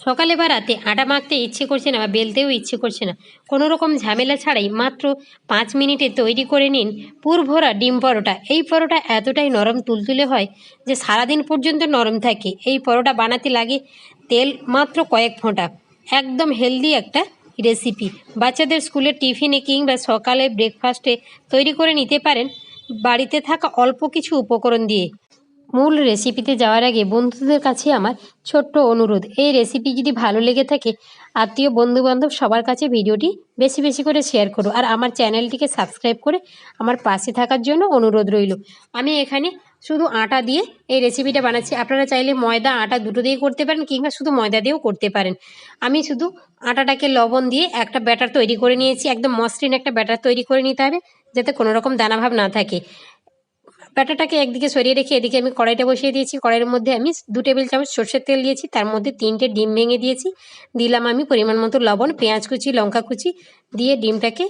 সকালে বা রাতে আটা মাখতে ইচ্ছে করছে না বা বেলতেও ইচ্ছে করছে না। কোনো রকম ঝামেলা ছাড়াই মাত্র পাঁচ মিনিটে তৈরি করে নিন পুর ভরা ডিম পরোটা। এই পরোটা এতটাই নরম তুলতুলে হয় যে সারাদিন পর্যন্ত নরম থাকে। এই পরোটা বানাতে লাগে তেল মাত্র কয়েক ফোঁটা। একদম হেলদি একটা রেসিপি। বাচ্চাদের স্কুলের টিফিনে কিংবা সকালে ব্রেকফাস্টে তৈরি করে নিতে পারেন। বাড়িতে থাকা অল্প কিছু উপকরণ দিয়ে। মূল রেসিপিতে যাওয়ার আগে বন্ধুদের কাছে আমার ছোট্ট অনুরোধ, এই রেসিপি যদি ভালো লেগে থাকে, আত্মীয়, বন্ধুবান্ধব সবার কাছে ভিডিওটি বেশি বেশি করে শেয়ার করো আর আমার চ্যানেলটিকে সাবস্ক্রাইব করে আমার পাশে থাকার জন্য অনুরোধ রইল। আমি এখানে শুধু আটা দিয়ে এই রেসিপিটা বানাচ্ছি। আপনারা চাইলে ময়দা, আটা দুটো দিয়ে করতে পারেন কিংবা শুধু ময়দা দিয়েও করতে পারেন। আমি শুধু আটাটাকে লবণ দিয়ে একটা ব্যাটার তৈরি করে নিয়েছি। একদম মসৃণ একটা ব্যাটার তৈরি করে নিতে হবে যাতে কোনো রকম দানাভাব না থাকে। ব্যাটারটাকে একদিকে সরিয়ে রেখে এদিকে আমি কড়াইটা বসিয়ে দিয়েছি। কড়াইয়ের মধ্যে আমি দু টেবিল চামচ সর্ষের তেল দিয়েছি। তার মধ্যে তিনটে ডিম ভেঙে দিয়েছি। দিলাম আমি পরিমাণ মতো লবণ, পেঁয়াজ কুচি, লঙ্কা কুচি দিয়ে ডিমটাকে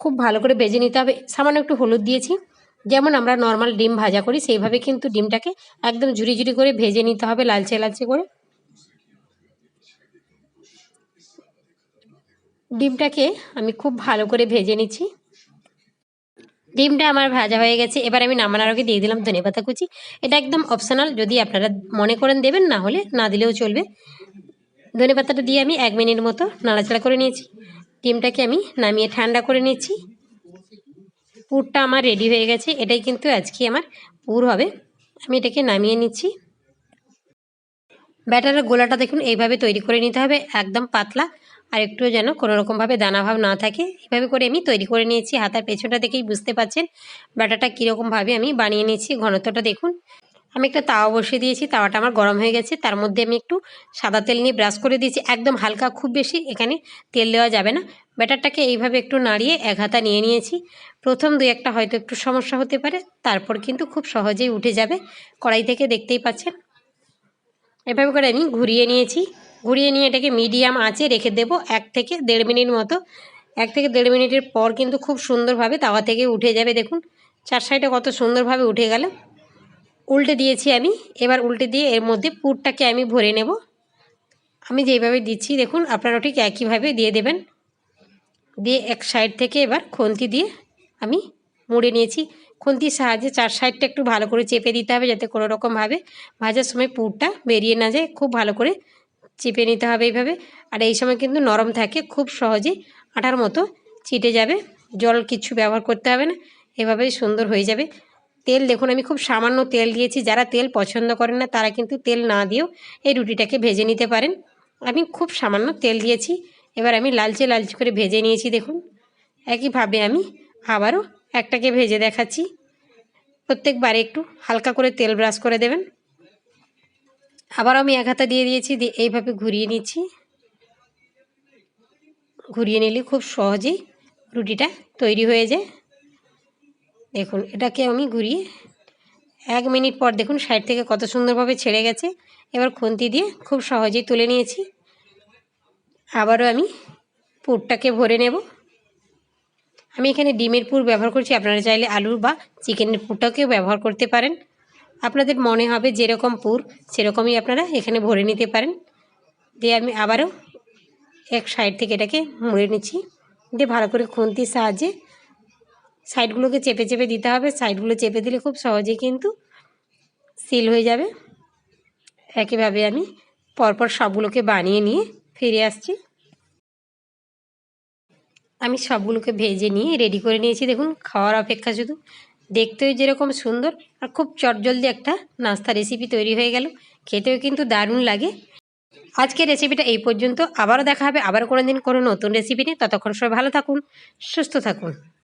খুব ভালো করে ভেজে নিতে হবে। সামান্য একটু হলুদ দিয়েছি। যেমন আমরা নর্মাল ডিম ভাজা করি, সেইভাবে কিন্তু ডিমটাকে একদম ঝুরি ঝুরি করে ভেজে নিতে হবে লালচে লালচে করে। ডিমটাকে আমি খুব ভালো করে ভেজে নিচ্ছি। ডিমটা আমার ভাজা হয়ে গেছে। এবার আমি নামানোর আগে দিয়ে দিলাম ধনেপাতা কুচি। এটা একদম অপশনাল যদি আপনারা মনে করেন দেবেন, না হলে না দিলেও চলবে। ধনেপাতাটা দিয়ে আমি এক মিনিট মতো নাড়াচাড়া করে নিয়েছি। ডিমটাকে আমি নামিয়ে ঠান্ডা করে নিয়েছি। পুরটা আমার রেডি হয়ে গেছে। এটাই কিন্তু আজকে আমার পুর হবে। আমি এটাকে নামিয়ে নিচ্ছি। ব্যাটারের গোলাটা দেখুন, এইভাবে তৈরি করে নিতে হবে, একদম পাতলা। আর একটু যেন কোনো রকমভাবে দানাভাব না থাকে। এভাবে করে আমি তৈরি করে নিয়েছি। হাতার পেছনটা দেখেই বুঝতে পাচ্ছেন ব্যাটারটা কীরকমভাবে আমি বানিয়ে নিয়েছি, ঘনত্বটা দেখুন। আমি একটা তাওয়া বসিয়ে দিয়েছি, তাওয়াটা আমার গরম হয়ে গেছে। তার মধ্যে আমি একটু সাদা তেল নিয়ে ব্রাশ করে দিয়েছি। একদম হালকা, খুব বেশি এখানে তেল দেওয়া যাবে না। ব্যাটারটাকে এইভাবে একটু নাড়িয়ে এক হাতা নিয়ে নিয়েছি। প্রথম দুই একটা হয়তো একটু সমস্যা হতে পারে, তারপর কিন্তু খুব সহজেই উঠে যাবে। কড়াই থেকে দেখতেই পাচ্ছেন। এভাবে করে আমি ঘুরিয়ে নিয়েছি। ঘুরিয়ে নিয়ে এটাকে মিডিয়াম আঁচে রেখে দেব এক থেকে দেড় মিনিট মতো। এক থেকে দেড় মিনিটের পর কিন্তু খুব সুন্দরভাবে তাওয়া থেকে উঠে যাবে দেখুন। চার সাইডে কত সুন্দরভাবে উঠে গেল। উল্টে দিয়েছি আমি। এবার উল্টে দিয়ে এর মধ্যে পুরটাকে আমি ভরে নেব। আমি যেইভাবে দিচ্ছি দেখুন আপনারা ঠিক একইভাবে দিয়ে দেবেন। দিয়ে এক সাইড থেকে এবার খুন্তি দিয়ে আমি মুড়ে নিয়েছি। খুন্তির সাহায্যে চার সাইডটা একটু ভালো করে চেপে দিতে হবে যাতে কোনো রকমভাবে ভাজার সময় পুরটা বেরিয়ে না যায়। খুব ভালো করে চেপে নিতে হবে এইভাবে। আর এই সময় কিন্তু নরম থাকে, খুব সহজে আটার মতো চিটে যাবে। জল কিছু ব্যবহার করতে হবে না, এভাবেই সুন্দর হয়ে যাবে। তেল দেখুন, আমি খুব সামান্য তেল দিয়েছি। যারা তেল পছন্দ করেন না, তারা কিন্তু তেল না দিয়েও এই রুটিটাকে ভেজে নিতে পারেন। আমি খুব সামান্য তেল দিয়েছি। এবার আমি লালচে লালচে করে ভেজে নিয়েছি, দেখুন। একইভাবে আমি আবারও একটাকে ভেজে দেখাচ্ছি। প্রত্যেকবার একটু হালকা করে তেল ব্রাশ করে দেবেন। আবার আমি এক হাতা দিয়ে দিয়েছি, দিয়ে এইভাবে ঘুরিয়ে নিচ্ছি। ঘুরিয়ে নিলে খুব সহজেই রুটিটা তৈরি হয়ে যায়। দেখুন, এটাকে আমি ঘুরিয়ে এক মিনিট পর দেখুন সাইড থেকে কত সুন্দরভাবে ছেড়ে গেছে। এবার খুন্তি দিয়ে খুব সহজেই তুলে নিয়েছি। আবারও আমি পুরটাকে ভরে নেব। আমি এখানে ডিমের পুর ব্যবহার করছি। আপনারা চাইলে আলুর বা চিকেনের পুরটাকেও ব্যবহার করতে পারেন। আপনাদের মনে হবে যেরকম পুর, সেরকমই আপনারা এখানে ভরে নিতে পারেন। দিয়ে আমি আবারও এক সাইড থেকে এটাকে মুড়ে নিচ্ছি। দিয়ে ভালো করে খুন্তির সাহায্যে সাইডগুলোকে চেপে চেপে দিতে হবে। সাইডগুলো চেপে দিলে খুব সহজেই কিন্তু সিল হয়ে যাবে। একইভাবে আমি পরপর সবগুলোকে বানিয়ে নিয়ে ফিরে আসছি। আমি সবগুলোকে ভেজে নিয়ে রেডি করে নিয়েছি। দেখুন, খাওয়ার অপেক্ষা শুধু। দেখতেও যেরকম সুন্দর আর খুব চটজলদি একটা নাস্তা রেসিপি তৈরি হয়ে গেল। খেতেও কিন্তু দারুণ লাগে। আজকের রেসিপিটা এই পর্যন্ত। আবারও দেখা হবে আবার কোনো দিন কোনো নতুন রেসিপি নিয়ে। ততক্ষণ সবাই ভালো থাকুন, সুস্থ থাকুন।